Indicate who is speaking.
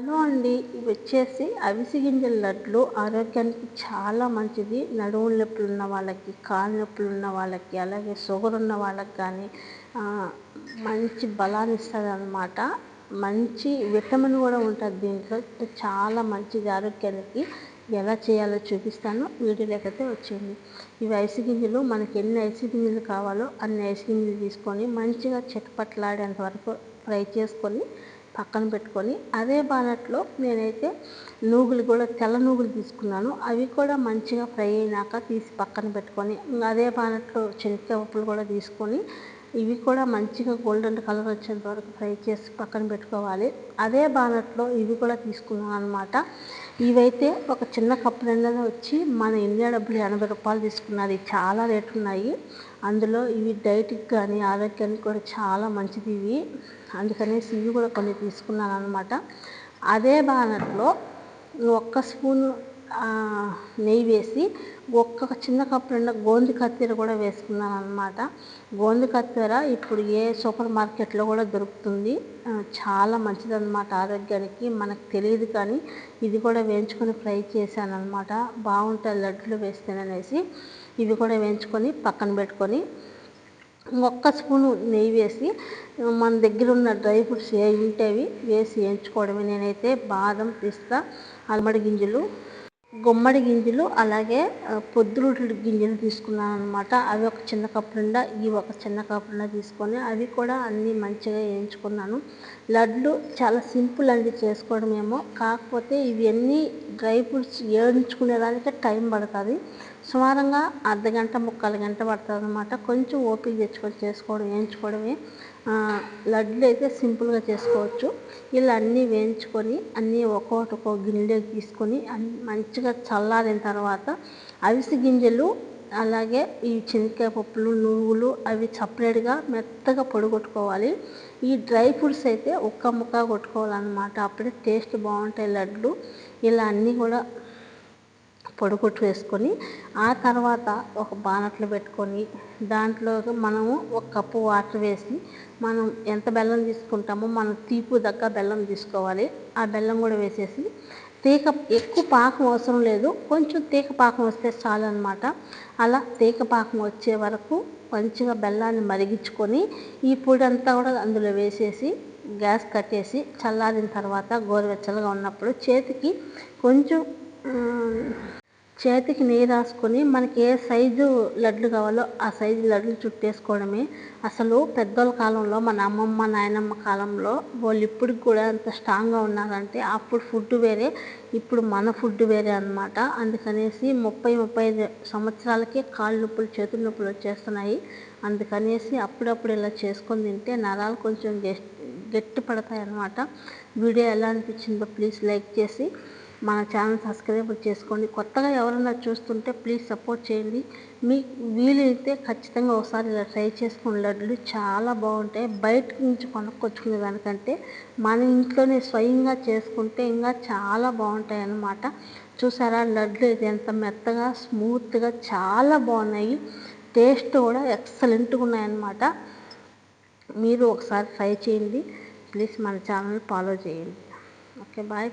Speaker 1: Hello అండి. ఇవి వచ్చేసి అవిసి గింజల లడ్లు. ఆరోగ్యానికి చాలా మంచిది. నడుము నొప్పులు ఉన్న వాళ్ళకి కాళ్ళ నొప్పులు ఉన్న వాళ్ళకి అలాగే షుగర్ ఉన్న వాళ్ళకి కానీ మంచి బలాన్ని ఇస్తుంది అనమాట మంచి విటమిన్ కూడా ఉంటుంది దీంట్లో. చాలా మంచిది ఆరోగ్యానికి. ఎలా చేయాలో చూపిస్తాను. వీడియో లేకపోతే వచ్చింది ఇవి ఐసి గింజలు. మనకి ఎన్ని ఐసి గింజలు కావాలో అన్ని ఐసి గింజలు తీసుకొని మంచిగా చిటపట్లాడేంత వరకు ఫ్రై చేసుకొని పక్కన పెట్టుకొని అదే బానట్లో నేనైతే నూగులు కూడా తెల్ల నూగులు తీసుకున్నాను. అవి కూడా మంచిగా ఫ్రై అయినాక తీసి పక్కన పెట్టుకొని అదే బానట్లో శనగపప్పులు కూడా తీసుకొని ఇవి కూడా మంచిగా గోల్డెన్ కలర్ వచ్చేంత వరకు ఫ్రై చేసి పక్కన పెట్టుకోవాలి. అదే బానట్లో ఇవి కూడా తీసుకున్నాను అనమాట ఇవైతే ఒక చిన్న కప్పు నిండా వచ్చి మన ఇండియా డబ్బులు ఎనభై రూపాయలు తీసుకున్నది. చాలా రేటు ఉన్నాయి. అందులో ఇవి డైట్కి కానీ ఆరోగ్యానికి కూడా చాలా మంచిది ఇవి. అందుకనేసి ఇవి కూడా కొన్ని తీసుకున్నాను అనమాట అదే బానట్లో ఒక్క స్పూను నెయ్యి వేసి ఒక్క చిన్న కప్పు నిండా గోంది కత్తెర కూడా వేసుకున్నాను అనమాట గోంది కత్తెర ఇప్పుడు ఏ సూపర్ మార్కెట్లో కూడా దొరుకుతుంది. చాలా మంచిదన్నమాట ఆరోగ్యానికి మనకు తెలియదు కానీ ఇది కూడా వేయించుకొని ఫ్రై చేశాను అనమాట బాగుంటుంది లడ్లు వేస్తేననేసి ఇవి కూడా వేయించుకొని పక్కన పెట్టుకొని ఒక్క స్పూను నెయ్యి వేసి మన దగ్గర ఉన్న డ్రై ఫ్రూట్స్ ఏ ఉంటేవి వేసి వేయించుకోవడమే. నేనైతే బాదం పిస్తా అల్మడి గింజలు గుమ్మడి గింజలు అలాగే పొద్దురుడు గింజలు తీసుకున్నాను అనమాట అవి ఒక చిన్న కప్పు నిండా ఇవి ఒక చిన్న కప్పు నిండా తీసుకొని అవి కూడా అన్నీ మంచిగా వేయించుకున్నాను. లడ్లు చాలా సింపుల్ అండి చేసుకోవడం ఏమో కాకపోతే ఇవన్నీ డ్రై ఫ్రూట్స్ వేయించుకునేదానికి టైం పడుతుంది. సుమారంగా అర్ధ గంట ముక్కాలు గంట పడుతుంది అనమాట కొంచెం ఓపిక తెచ్చుకొని చేసుకోవడం వేయించుకోవడమే. లడ్లు అయితే సింపుల్గా చేసుకోవచ్చు. ఇలా అన్నీ వేయించుకొని అన్నీ ఒక్కొక్కటి ఒక్కో గిన్నెలోకి తీసుకొని మంచిగా చల్లారిన తర్వాత అవిసి గింజలు అలాగే ఈ శనగకాయ పప్పులు నువ్వులు అవి సపరేట్గా మెత్తగా పొడిగొట్టుకోవాలి. ఈ డ్రై ఫ్రూట్స్ అయితే ఒక్క ముక్క కొట్టుకోవాలన్నమాట. అప్పుడే టేస్ట్ బాగుంటాయి లడ్లు ఇలా అన్నీ కూడా పొడిగొట్టు వేసుకొని ఆ తర్వాత ఒక బానట్లు పెట్టుకొని దాంట్లో మనము ఒక కప్పు వాటర్ వేసి మనం ఎంత బెల్లం తీసుకుంటామో మనం తీపు దగ్గర బెల్లం తీసుకోవాలి. ఆ బెల్లం కూడా వేసేసి తీగ ఎక్కువ పాకం అవసరం లేదు. కొంచెం తీగ పాకం వస్తే చాలు అనమాట అలా తీగ పాకం వచ్చే వరకు మంచిగా బెల్లాన్ని మరిగించుకొని ఈ పొడి అంతా కూడా అందులో వేసేసి గ్యాస్ కట్టేసి చల్లారిన తర్వాత గోరువెచ్చలుగా ఉన్నప్పుడు చేతికి కొంచెం చేతికి నెయ్యి రాసుకొని మనకి ఏ సైజు లడ్లు కావాలో ఆ సైజు లడ్లు చుట్టేసుకోవడమే. అసలు పెద్దోళ్ళ కాలంలో మన అమ్మమ్మ నాయనమ్మ కాలంలో వాళ్ళు ఇప్పటికి కూడా అంత స్ట్రాంగ్గా ఉన్నారంటే అప్పుడు ఫుడ్ వేరే ఇప్పుడు మన ఫుడ్ వేరే అనమాట అందుకనేసి ముప్పై ముప్పై సంవత్సరాలకే కాళ్ళు నొప్పులు చేతుల నొప్పులు వచ్చేస్తున్నాయి. అందుకనేసి అప్పుడప్పుడు ఇలా చేసుకొని తింటే నరాలు కొంచెం గట్టి పడతాయి అన్నమాట వీడియో ఎలా అనిపించిందో ప్లీజ్ లైక్ చేసి మన ఛానల్ సబ్స్క్రైబ్ చేసుకోండి. కొత్తగా ఎవరైనా చూస్తుంటే ప్లీజ్ సపోర్ట్ చేయండి. మీకు వీలైతే ఖచ్చితంగా ఒకసారి ఇలా ట్రై చేసుకున్న లడ్లు చాలా బాగుంటాయి. బయట నుంచి కొనుక్కొచ్చుకునే దానికంటే మన ఇంట్లోనే స్వయంగా చేసుకుంటే ఇంకా చాలా బాగుంటాయి అన్నమాట. చూసారా? లడ్లు ఇది ఎంత మెత్తగా స్మూత్గా చాలా బాగున్నాయి. టేస్ట్ కూడా ఎక్సలెంట్గా ఉన్నాయన్నమాట మీరు ఒకసారి ట్రై చేయండి. ప్లీజ్ మన ఛానల్ ఫాలో చేయండి. Okay bye.